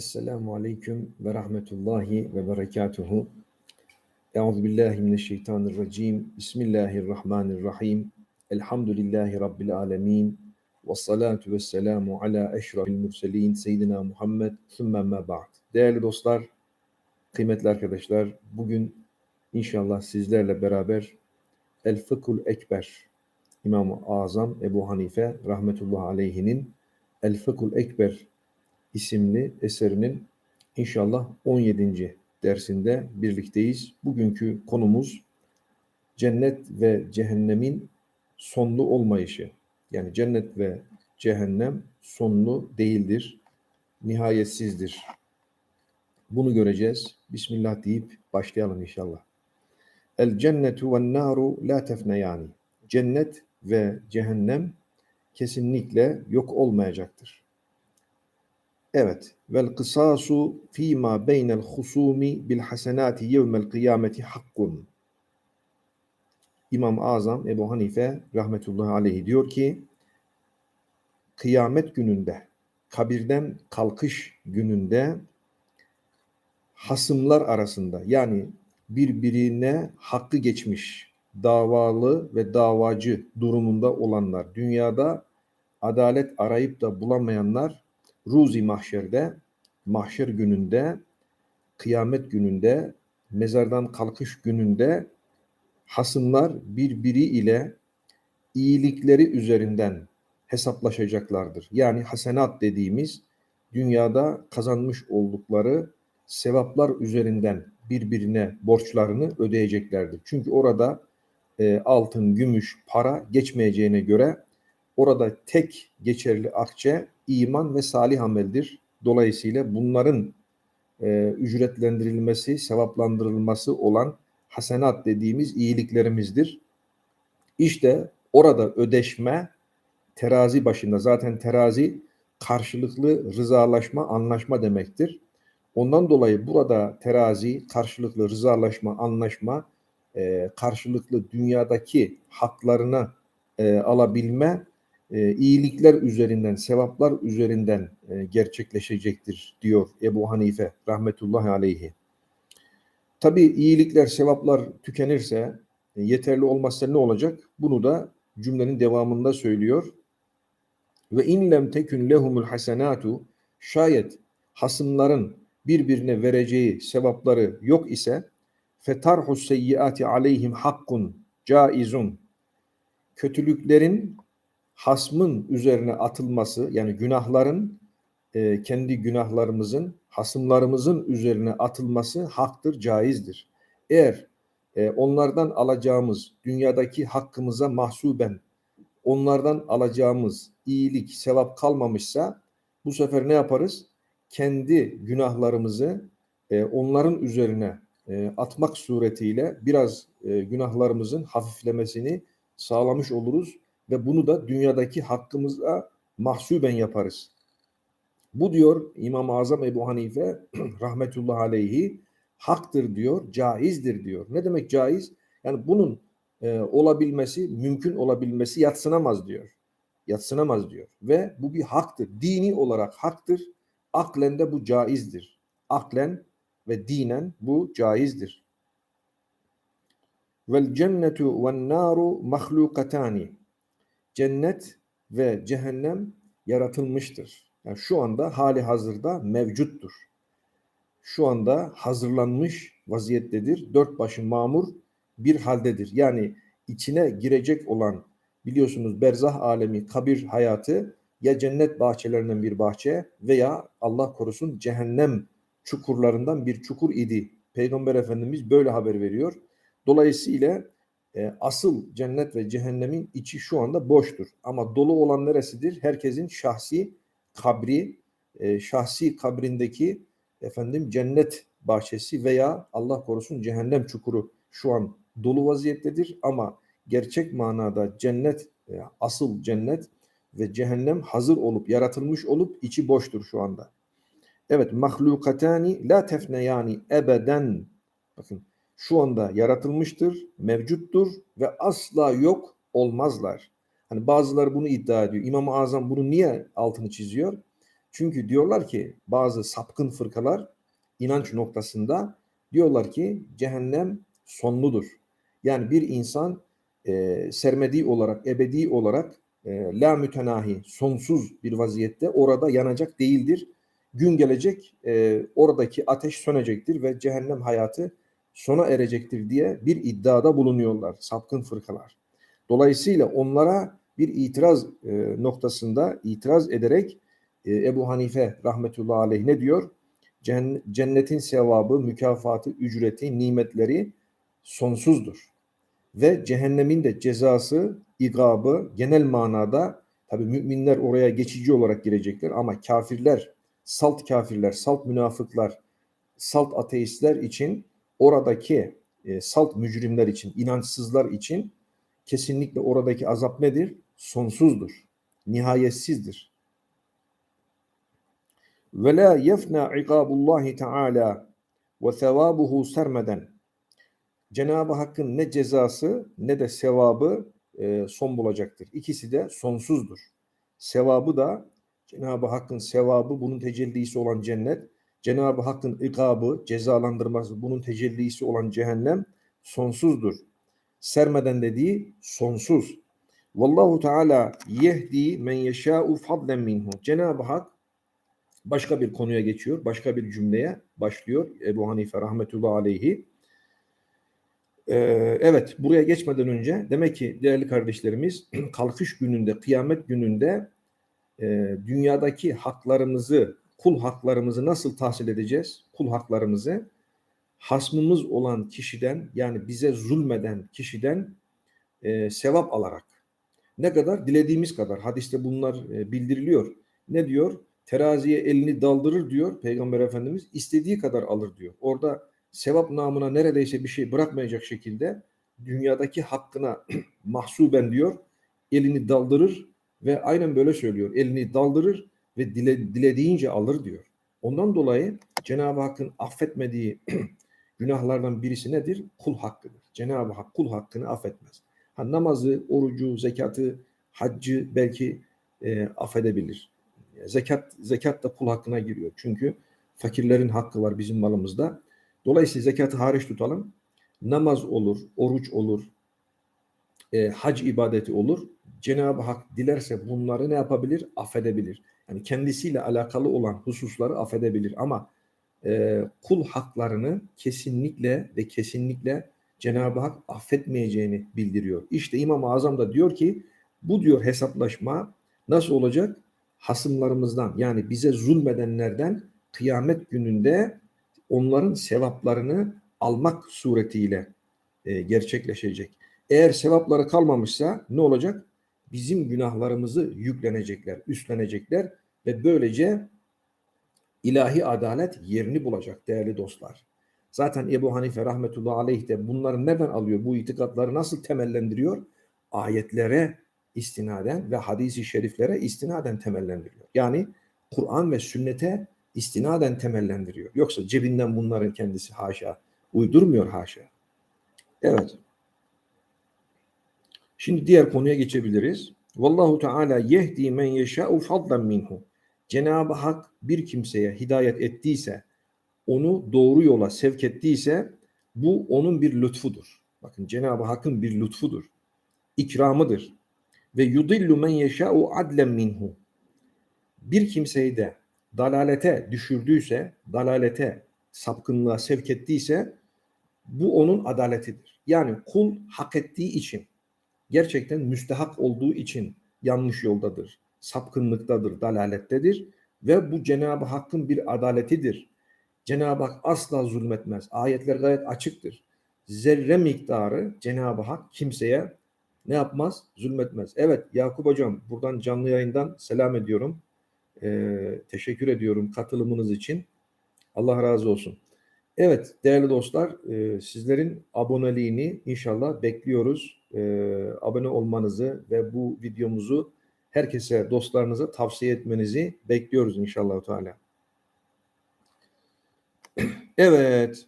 Esselamu Aleyküm ve Rahmetullahi ve Berekatuhu. Euzu billahi mineşşeytanirracim. Bismillahirrahmanirrahim. Elhamdülillahi Rabbil alemin. Ve salatu ve selamu ala eşrafil murselin. Seyyidina Muhammed. Sümme ma ba'd. Değerli dostlar, kıymetli arkadaşlar, bugün inşallah sizlerle beraber El Fıkhul Ekber, İmam-ı Azam Ebu Hanife rahmetullahi aleyhinin El Fıkhul Ekber isimli eserinin inşallah 17. dersinde birlikteyiz. Bugünkü konumuz cennet ve cehennemin sonlu olmayışı. Yani cennet ve cehennem sonlu değildir, nihayetsizdir. Bunu göreceğiz. Bismillah deyip başlayalım inşallah. El cennetu ve naru la tefneyani. Cennet ve cehennem kesinlikle yok olmayacaktır. Evet. Vel kısasu fîmâ beynel husûmi bil hasenâti yevmel kıyameti hakkun. İmam Azam Ebu Hanife rahmetullahi aleyhi diyor ki kıyamet gününde kabirden kalkış gününde hasımlar arasında yani birbirine hakkı geçmiş davalı ve davacı durumunda olanlar dünyada adalet arayıp da bulamayanlar Ruzi mahşerde, mahşer gününde, kıyamet gününde, mezardan kalkış gününde hasımlar birbiri ile iyilikleri üzerinden hesaplaşacaklardır. Yani hasenat dediğimiz dünyada kazanmış oldukları sevaplar üzerinden birbirine borçlarını ödeyeceklerdir. Çünkü orada e, altın, gümüş, para geçmeyeceğine göre orada tek geçerli akçe iman ve salih ameldir. Dolayısıyla bunların e, ücretlendirilmesi, sevaplandırılması olan hasenat dediğimiz iyiliklerimizdir. İşte orada ödeşme terazi başında zaten terazi karşılıklı rızalaşma, anlaşma demektir. Ondan dolayı burada terazi, karşılıklı rızalaşma, anlaşma, e, karşılıklı dünyadaki haklarına e, alabilme e, iyilikler üzerinden, sevaplar üzerinden e, gerçekleşecektir diyor Ebu Hanife rahmetullahi aleyhi. Tabi iyilikler, sevaplar tükenirse, e, yeterli olmazsa ne olacak? Bunu da cümlenin devamında söylüyor. Ve in lem tekün lehumul hasenatu şayet hasımların birbirine vereceği sevapları yok ise fetarhu seyyiati aleyhim hakkun caizun kötülüklerin hasmın üzerine atılması yani günahların e, kendi günahlarımızın hasımlarımızın üzerine atılması haktır, caizdir. Eğer e, onlardan alacağımız dünyadaki hakkımıza mahsuben onlardan alacağımız iyilik, sevap kalmamışsa bu sefer ne yaparız? Kendi günahlarımızı e, onların üzerine e, atmak suretiyle biraz e, günahlarımızın hafiflemesini sağlamış oluruz ve bunu da dünyadaki hakkımıza mahsuben yaparız. Bu diyor İmam-ı Azam Ebu Hanife rahmetullahi aleyhi haktır diyor, caizdir diyor. Ne demek caiz? Yani bunun e, olabilmesi, mümkün olabilmesi yatsınamaz diyor. Yatsınamaz diyor. Ve bu bir haktır. Dini olarak haktır. Aklen de bu caizdir. Aklen ve dinen bu caizdir. Vel cennetu ven naru mahlukatani cennet ve cehennem yaratılmıştır. Yani şu anda hali hazırda mevcuttur. Şu anda hazırlanmış vaziyettedir. Dört başı mamur bir haldedir. Yani içine girecek olan biliyorsunuz berzah alemi, kabir hayatı ya cennet bahçelerinden bir bahçe veya Allah korusun cehennem çukurlarından bir çukur idi. Peygamber Efendimiz böyle haber veriyor. Dolayısıyla e, asıl cennet ve cehennemin içi şu anda boştur. Ama dolu olan neresidir? Herkesin şahsi kabri, e, şahsi kabrindeki efendim cennet bahçesi veya Allah korusun cehennem çukuru şu an dolu vaziyettedir. Ama gerçek manada cennet, e, asıl cennet ve cehennem hazır olup, yaratılmış olup içi boştur şu anda. Evet, mahlukatani la tefneyani ebeden. Bakın şu anda yaratılmıştır, mevcuttur ve asla yok olmazlar. Hani bazıları bunu iddia ediyor. İmam-ı Azam bunu niye altını çiziyor? Çünkü diyorlar ki bazı sapkın fırkalar inanç noktasında diyorlar ki cehennem sonludur. Yani bir insan e, sermedi olarak, ebedi olarak e, la mütenahi, sonsuz bir vaziyette orada yanacak değildir. Gün gelecek e, oradaki ateş sönecektir ve cehennem hayatı sona erecektir diye bir iddiada bulunuyorlar sapkın fırkalar. Dolayısıyla onlara bir itiraz e, noktasında itiraz ederek e, Ebu Hanife rahmetullahi aleyh ne diyor? Cen- Cennetin sevabı, mükafatı, ücreti, nimetleri sonsuzdur. Ve cehennemin de cezası, igabı genel manada tabi müminler oraya geçici olarak girecekler ama kafirler, salt kafirler, salt münafıklar, salt ateistler için oradaki e, salt mücrimler için, inançsızlar için kesinlikle oradaki azap nedir? Sonsuzdur. Nihayetsizdir. Ve la yefna ikabullahi teala ve sevabuhu sermeden. Cenab-ı Hakk'ın ne cezası ne de sevabı e, son bulacaktır. İkisi de sonsuzdur. Sevabı da Cenab-ı Hakk'ın sevabı bunun tecellisi olan cennet, Cenab-ı Hakk'ın ikabı, cezalandırması bunun tecellisi olan cehennem sonsuzdur. Sermeden dediği sonsuz. Vallahu Teala yehdi men yeşâ'u fadlen minhu. Cenab-ı Hak başka bir konuya geçiyor. Başka bir cümleye başlıyor. Ebu Hanife rahmetullahi aleyhi. Ee, evet buraya geçmeden önce demek ki değerli kardeşlerimiz kalkış gününde, kıyamet gününde e, dünyadaki haklarımızı, kul haklarımızı nasıl tahsil edeceğiz? Kul haklarımızı hasmımız olan kişiden yani bize zulmeden kişiden e, sevap alarak ne kadar? Dilediğimiz kadar. Hadiste bunlar e, bildiriliyor. Ne diyor? Teraziye elini daldırır diyor Peygamber Efendimiz. istediği kadar alır diyor. Orada sevap namına neredeyse bir şey bırakmayacak şekilde dünyadaki hakkına mahsuben diyor elini daldırır ve aynen böyle söylüyor. Elini daldırır ve dile, dilediğince alır diyor. Ondan dolayı Cenab-ı Hakk'ın affetmediği günahlardan birisi nedir? Kul hakkıdır. Cenab-ı Hak kul hakkını affetmez. Ha, namazı, orucu, zekatı, haccı belki e, affedebilir. Zekat, zekat da kul hakkına giriyor. Çünkü fakirlerin hakkı var bizim malımızda. Dolayısıyla zekatı hariç tutalım. Namaz olur, oruç olur, e, hac ibadeti olur. Cenab-ı Hak dilerse bunları ne yapabilir? Affedebilir. Yani kendisiyle alakalı olan hususları affedebilir. Ama e, kul haklarını kesinlikle ve kesinlikle Cenab-ı Hak affetmeyeceğini bildiriyor. İşte İmam-ı Azam da diyor ki bu diyor hesaplaşma nasıl olacak? Hasımlarımızdan yani bize zulmedenlerden kıyamet gününde onların sevaplarını almak suretiyle e, gerçekleşecek. Eğer sevapları kalmamışsa ne olacak? Bizim günahlarımızı yüklenecekler, üstlenecekler ve böylece ilahi adalet yerini bulacak değerli dostlar. Zaten Ebu Hanife rahmetullahi aleyh de bunları neden alıyor? Bu itikatları nasıl temellendiriyor? Ayetlere istinaden ve hadisi şeriflere istinaden temellendiriyor. Yani Kur'an ve sünnete istinaden temellendiriyor. Yoksa cebinden bunların kendisi haşa uydurmuyor haşa. Evet. Şimdi diğer konuya geçebiliriz. Vallahu Teala yehdi men yeşâ'u fadlan minhu. Cenab-ı Hak bir kimseye hidayet ettiyse, onu doğru yola sevk ettiyse bu onun bir lütfudur. Bakın Cenab-ı Hakk'ın bir lütfudur. İkramıdır. Ve yudillu men yeşâ'u adlen minhu. Bir kimseyi de dalalete düşürdüyse, dalalete, sapkınlığa sevk ettiyse bu onun adaletidir. Yani kul hak ettiği için, gerçekten müstehak olduğu için yanlış yoldadır, sapkınlıktadır, dalalettedir ve bu Cenab-ı Hakk'ın bir adaletidir. Cenab-ı Hak asla zulmetmez. Ayetler gayet açıktır. Zerre miktarı Cenab-ı Hak kimseye ne yapmaz? Zulmetmez. Evet Yakup Hocam buradan canlı yayından selam ediyorum. Ee, teşekkür ediyorum katılımınız için. Allah razı olsun. Evet değerli dostlar e, sizlerin aboneliğini inşallah bekliyoruz. E, abone olmanızı ve bu videomuzu herkese dostlarınıza tavsiye etmenizi bekliyoruz inşallah Teala. Evet.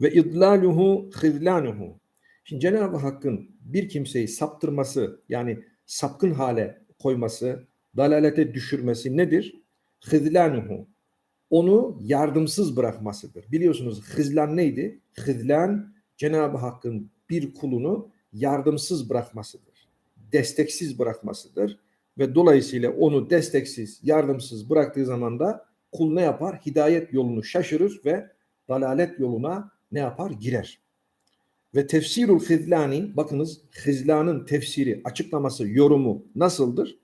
Ve idlaluhu hizlanuhu. Şimdi Cenab-ı Hakk'ın bir kimseyi saptırması yani sapkın hale koyması, dalalete düşürmesi nedir? hızlanuhu onu yardımsız bırakmasıdır. Biliyorsunuz hızlan neydi? Hızlan Cenab-ı Hakk'ın bir kulunu yardımsız bırakmasıdır. Desteksiz bırakmasıdır. Ve dolayısıyla onu desteksiz, yardımsız bıraktığı zaman da kul ne yapar? Hidayet yolunu şaşırır ve dalalet yoluna ne yapar? Girer. Ve tefsirul hizlani, bakınız hizlanın tefsiri, açıklaması, yorumu nasıldır?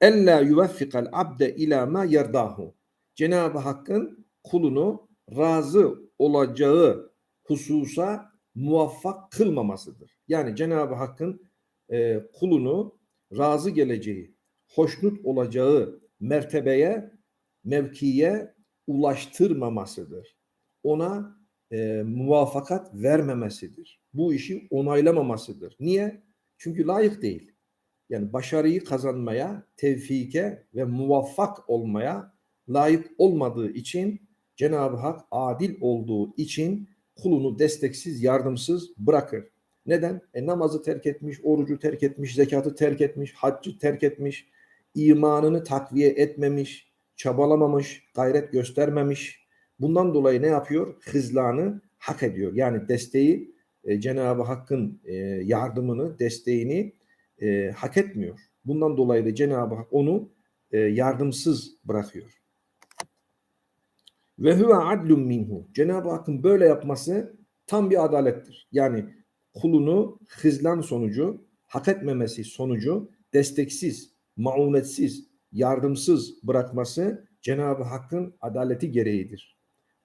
Ella yuveffikal abde ila ma yerdahu. Cenab-ı Hakk'ın kulunu razı olacağı hususa muvaffak kılmamasıdır. Yani Cenab-ı Hakk'ın e, kulunu razı geleceği, hoşnut olacağı mertebeye, mevkiye ulaştırmamasıdır. Ona e, muvafakat vermemesidir. Bu işi onaylamamasıdır. Niye? Çünkü layık değil. Yani başarıyı kazanmaya, tevfike ve muvaffak olmaya layık olmadığı için Cenab-ı Hak adil olduğu için kulunu desteksiz, yardımsız bırakır. Neden? E, namazı terk etmiş, orucu terk etmiş, zekatı terk etmiş, haccı terk etmiş, imanını takviye etmemiş, çabalamamış, gayret göstermemiş. Bundan dolayı ne yapıyor? Hızlanı hak ediyor. Yani desteği e, Cenab-ı Hakk'ın e, yardımını, desteğini e, hak etmiyor. Bundan dolayı da Cenab-ı Hak onu e, yardımsız bırakıyor. Ve huve adlun minhu. Cenab-ı Hakk'ın böyle yapması tam bir adalettir. Yani kulunu hızlan sonucu, hak etmemesi sonucu desteksiz, maunetsiz, yardımsız bırakması Cenab-ı Hakk'ın adaleti gereğidir.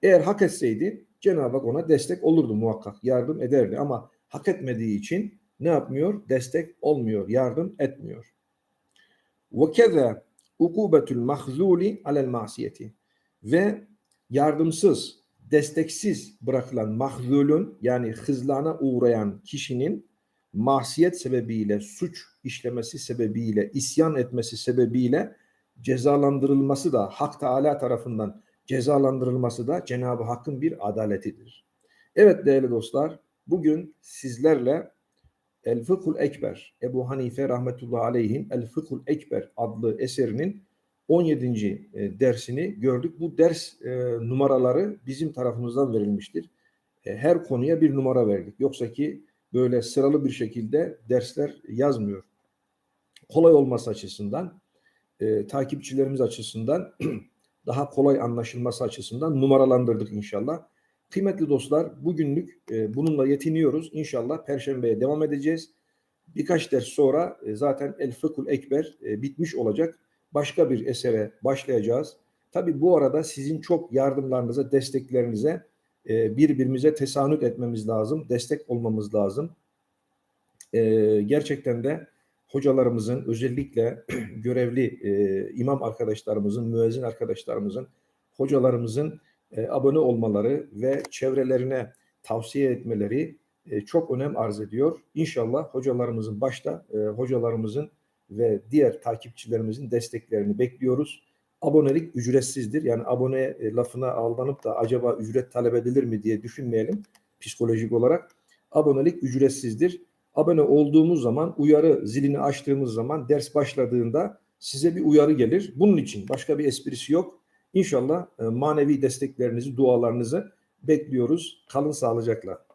Eğer hak etseydi Cenab-ı Hak ona destek olurdu muhakkak, yardım ederdi ama hak etmediği için ne yapmıyor? Destek olmuyor, yardım etmiyor. Ve keza ukubetul mahzuli alel masiyeti ve yardımsız, desteksiz bırakılan mahzulün yani hızlana uğrayan kişinin masiyet sebebiyle, suç işlemesi sebebiyle, isyan etmesi sebebiyle cezalandırılması da Hak Teala tarafından cezalandırılması da Cenab-ı Hakk'ın bir adaletidir. Evet değerli dostlar, bugün sizlerle El Fıkhul Ekber, Ebu Hanife rahmetullahi aleyhin El Fıkhul Ekber adlı eserinin 17. e, dersini gördük. Bu ders e, numaraları bizim tarafımızdan verilmiştir. E, her konuya bir numara verdik. Yoksa ki böyle sıralı bir şekilde dersler yazmıyor. Kolay olması açısından, takipçilerimiz açısından, daha kolay anlaşılması açısından numaralandırdık inşallah. Kıymetli dostlar, bugünlük bununla yetiniyoruz. İnşallah Perşembe'ye devam edeceğiz. Birkaç ders sonra zaten El Fıkhul Ekber bitmiş olacak başka bir esere başlayacağız. Tabi bu arada sizin çok yardımlarınıza, desteklerinize e, birbirimize tesanüt etmemiz lazım, destek olmamız lazım. E, gerçekten de hocalarımızın özellikle görevli e, imam arkadaşlarımızın, müezzin arkadaşlarımızın, hocalarımızın abone olmaları ve çevrelerine tavsiye etmeleri çok önem arz ediyor. İnşallah hocalarımızın başta hocalarımızın ve diğer takipçilerimizin desteklerini bekliyoruz. Abonelik ücretsizdir. Yani abone e, lafına aldanıp da acaba ücret talep edilir mi diye düşünmeyelim psikolojik olarak. Abonelik ücretsizdir. Abone olduğumuz zaman uyarı zilini açtığımız zaman ders başladığında size bir uyarı gelir. Bunun için başka bir esprisi yok. İnşallah e, manevi desteklerinizi, dualarınızı bekliyoruz. Kalın sağlıcakla.